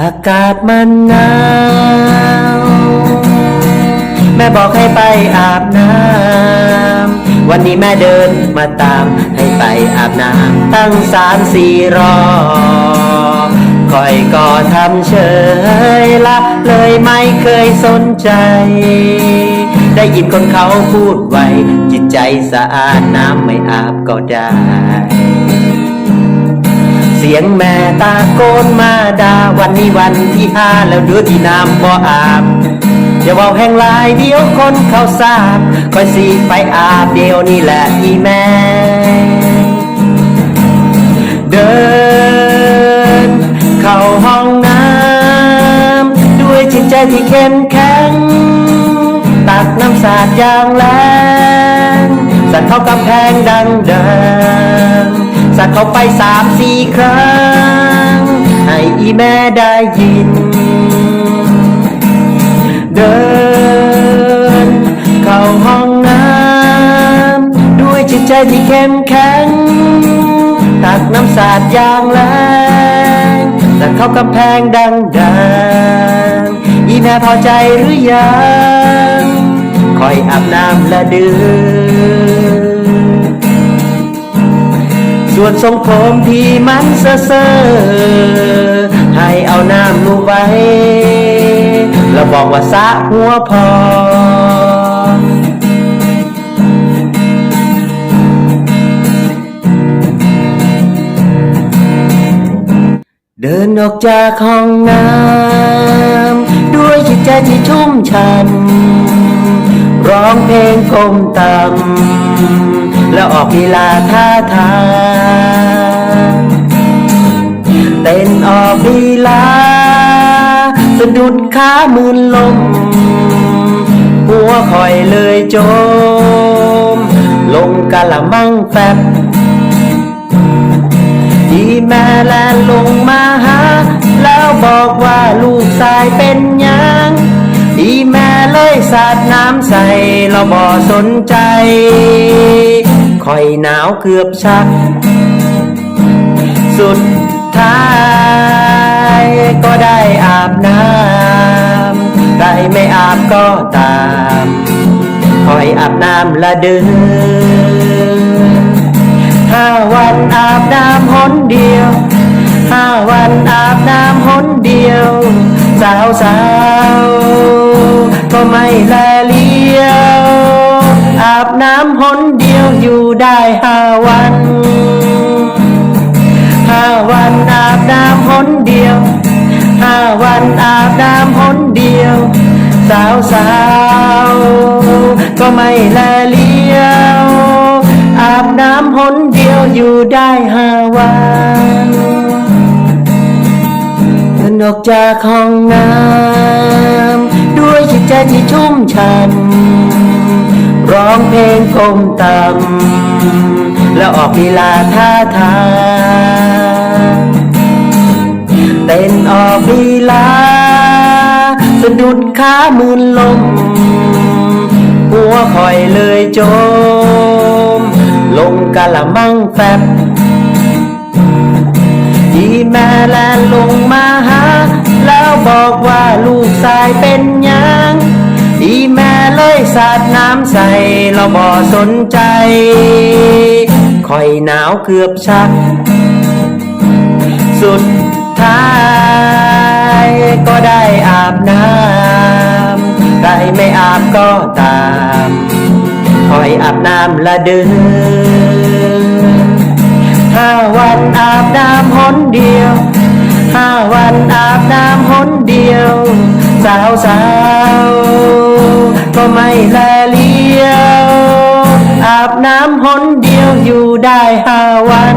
อากาศมันหนาวแม่บอกให้ไปอาบน้ำวันนี้แม่เดินมาตามให้ไปอาบน้ำตั้งสามสี่รอบคอยก็ทำเฉยละเลยไม่เคยสนใจ ได้ยินคนเขาพูดไว้ จิตใจสะอาดน้ำไม่อาบก็ได้ สียงแม่ตาโกนมาดาวันนี้วันที่ห้าแล้วเดือที่น้ำบ่อาบอย่าเว่าแห่งลายเดียวคนเขาทราบคอยสีไปอาบเดียวนี่แหละอีแม่ เดิน เข้าห้องน้ำด้วยจิตใจที่เข้มแข็ง ตักน้ำสาดอย่างแรงสัตว์เข้ากำแพงดังเดิม สัตว์เข้าไปสามสี่ครั้ง ให้อีแม่ได้ยิน เดิน เข้าห้องน้ำด้วยจิตใจที่เข้มแข็ง ตักน้ำสาดอย่างแรงสัตว์เข้ากำแพงดังดังอีแม่พอใจหรือยัง คอยอาบน้ำและดื่ม ส่วนทรงผมที่มันเซ่อเซ่อให้เอาน้ำลูไว้ แล้วบอกว่าสะหัวพอ เดินออกจากห้องน้ำด้วยจิตใจที่ชุ่มชัน ร้องเพลงกลมต่ำ แล้วออกลีลาท่าทางเต้นออกลีลาสะดุดขามืนลม หัวคอยเลยจม ลงกะละมังแฟบดีแม่แลนลงมาหา แล้วบอกว่าลูกชายเป็นหยังดีแม่เลยสาดน้ำใส่เราบ่สนใจ คอยหนาวเกือบชัก สุดท้ายก็ได้อาบน้ำได้ไม่อาบก็ตามคอยอาบน้ำละเดินห้าวันอาบน้ำหนเดียวห้าวันอาบน้ำหนเดียว สาวสาวก็ไม่แลเลียว อาบน้ำหนเดียวอยู่ได้ห้าวันห้าวันอาบน้ำหนเดียวห้าวันอาบน้ำหนเดียว สาวสาวก็ไม่แลเลี้ยว อาบน้ำหนเดียวอยู่ได้ห้าวันเดินออกจากห้องน้ำด้วยจิตใจที่ชุ่มชัน ร้องเพลงกลมตำแล้วออกลีลาท่าทางเต้นออกลีลาสะดุดขามืนลม หัวคอยเลยจม ลงกะละมังแฟบดีแม่แลนลงมาหา แล้วบอกว่าลูกชายเป็นยังดีแม่ สาดน้ำใส่เราบ่สนใจคอยหนาวเกือบชัก สุดท้ายก็ได้อาบน้ำได้ไม่อาบก็ตามคอยอาบน้ำละเดินห้าวันอาบน้ำหนเดียวห้าวันอาบน้ำหนเดียว สาวสาว ก็ไม่แลเลี้ยว อาบน้ำหนเดียวอยู่ได้ห้าวัน